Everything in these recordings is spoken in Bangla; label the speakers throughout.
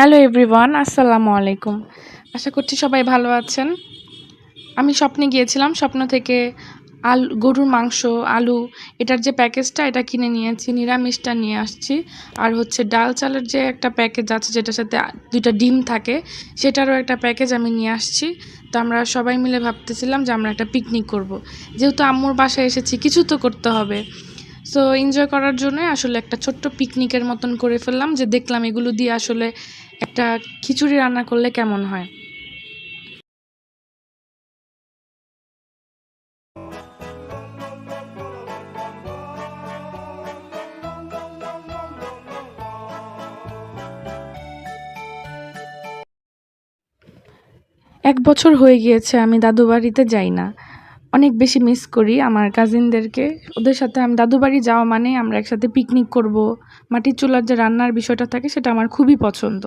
Speaker 1: হ্যালো এভরিওয়ান আসসালামু আলাইকুম আশা করছি সবাই ভালো আছেন। আমি স্বপ্নে গিয়েছিলাম, স্বপ্ন থেকে আলু, গরুর মাংস, আলু, এটার যে প্যাকেজটা, এটা কিনে নিয়েছি, নিরামিষটা নিয়ে আসছি। আর হচ্ছে ডাল চালের যে একটা প্যাকেজ আছে, যেটার সাথে দুইটা ডিম থাকে, সেটারও একটা প্যাকেজ আমি নিয়ে আসছি। তো আমরা সবাই মিলে ভাবতেছিলাম যে আমরা একটা পিকনিক করব। যেহেতু আম্মুর বাসায় এসেছি, কিছু তো করতে হবে। সো এনজয় করার জন্যই আসলে একটা ছোট্ট পিকনিকের মতন করে ফেললাম যে দেখলাম এগুলো দিয়ে আসলে একটা খিচুড়ি রান্না করলে কেমন হয়। এক বছর হয়ে গিয়েছে, আমি দাদু বাড়িতে যাই না। অনেক বেশি মিস করি আমার কাজিনদেরকে ওদের সাথে আমি দাদু বাড়ি যাওয়া মানে আমরা একসাথে পিকনিক করব, মাটির চুলার যে রান্নার বিষয়টা থাকে সেটা আমার খুবই পছন্দ।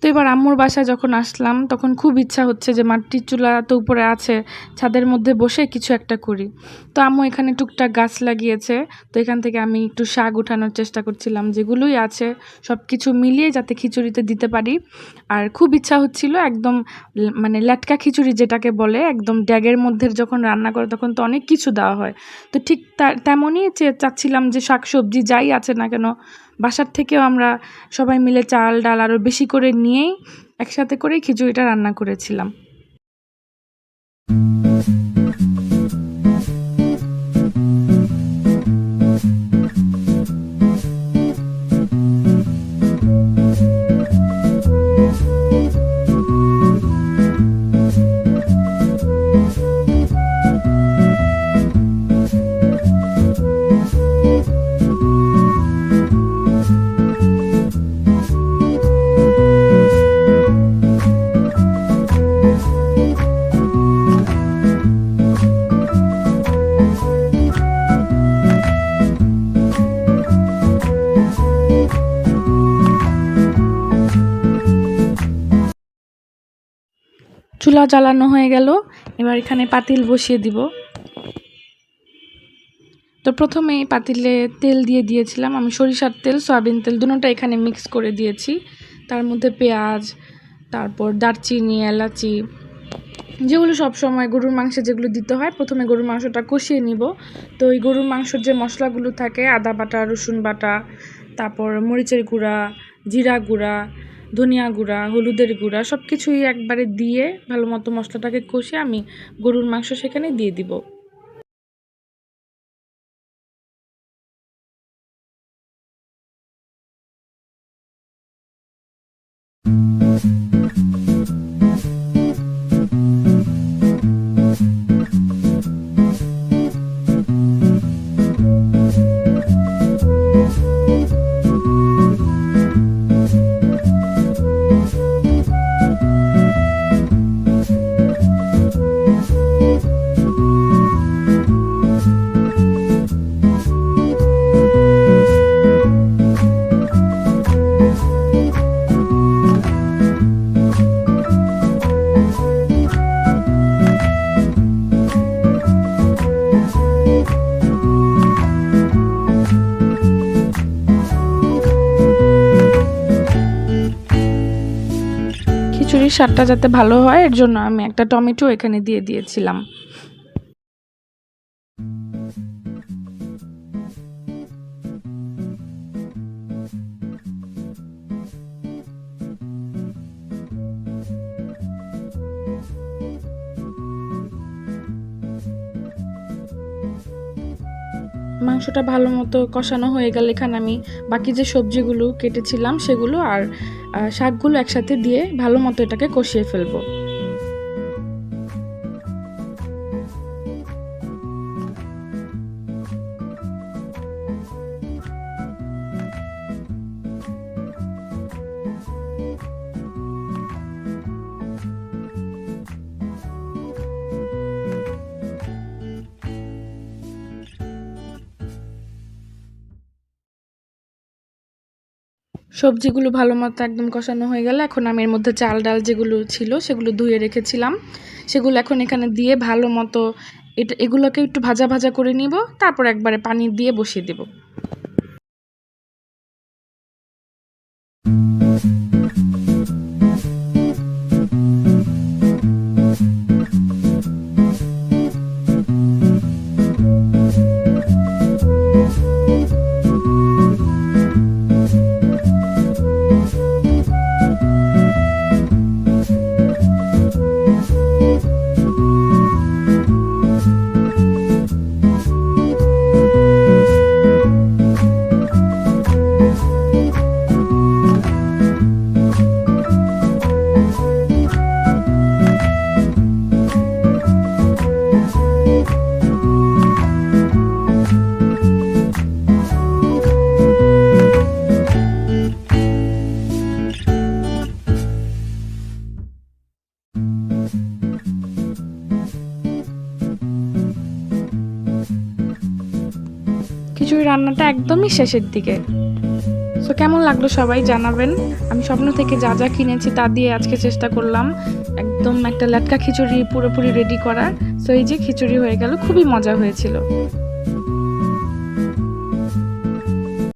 Speaker 1: তো এবার আম্মুর বাসায় যখন আসলাম, তখন খুব ইচ্ছা হচ্ছে যে মাটির চুলা তো উপরে আছে, ছাদের মধ্যে বসে কিছু একটা করি। তো আম্মু এখানে টুকটাক গাছ লাগিয়েছে, তো এখান থেকে আমি একটু শাক উঠানোর চেষ্টা করছিলাম, যেগুলোই আছে সব কিছু মিলিয়ে যাতে খিচুড়িতে দিতে পারি। আর খুব ইচ্ছা হচ্ছিল একদম মানে ল্যাটকা খিচুড়ি যেটাকে বলে, একদম ড্যাগের মধ্যে যখন রান্না করে, তখন তো অনেক কিছু দেওয়া হয়। তো ঠিক তেমনই চাচ্ছিলাম যে শাক সবজি যাই আছে না কেন বাসার থেকেও আমরা সবাই মিলে চাল, ডাল আরও বেশি করে নিয়েই একসাথে করেই খিচুড়িটা রান্না করেছিলাম। চুলা জ্বালানো হয়ে গেল। এবার এখানে পাতিল বসিয়ে দিব। তো প্রথমেই পাতিলে তেল দিয়ে দিয়েছিলাম। আমি সরিষার তেল, সয়াবিন তেল দুটোটা এখানে মিক্স করে দিয়েছি। তার মধ্যে পেঁয়াজ, তারপর দারচিনি, এলাচি, যেগুলো সব সময় গরুর মাংসে যেগুলো দিতে হয়, প্রথমে গরুর মাংসটা কষিয়ে নিব। তো ওই গরুর মাংসের যে মশলাগুলো থাকে, আদা বাটা, রসুন বাটা, তারপর মরিচের গুঁড়া, জিরা গুঁড়া ধনিয়া গুঁড়া, হলুদের গুঁড়া সব কিছুই একবারে দিয়ে ভালো মতো মশলাটাকে কষে আমি গরুর মাংস সেখানে দিয়ে দিব। স্বাদটা যাতে ভালো হয়, এর জন্য আমি একটা টমেটো এখানে দিয়ে দিয়েছিলাম। মাংসটা ভালো মতো কষানো হয়ে গেলে এখানে আমি বাকি যে সবজিগুলো কেটেছিলাম, সেগুলো আর শাকগুলো একসাথে দিয়ে ভালো মতো এটাকে কষিয়ে ফেলব। সবজিগুলো ভালো মতো একদম কষানো হয়ে গেলে এখন আমি এর মধ্যে চাল ডাল যেগুলো ছিল সেগুলো ধুয়ে রেখেছিলাম। সেগুলো এখন এখানে দিয়ে ভালো মতো এটা, এগুলোকে একটু ভাজা ভাজা করে নিব, তারপর একবারে পানি দিয়ে বসিয়ে দেব। খিচুড়ি রান্নাটা একদমই শেষের দিকে। সো কেমন লাগল সবাই জানাবেন। আমি স্বপ্ন থেকে যা যা কিনেছি তা দিয়ে আজকে চেষ্টা করলাম। একদম একটা লাটকা খিচুড়ি পুরোপুরি রেডি করা। সো এই যে খিচুড়ি হয়ে গেল, খুবই মজা হয়েছিল।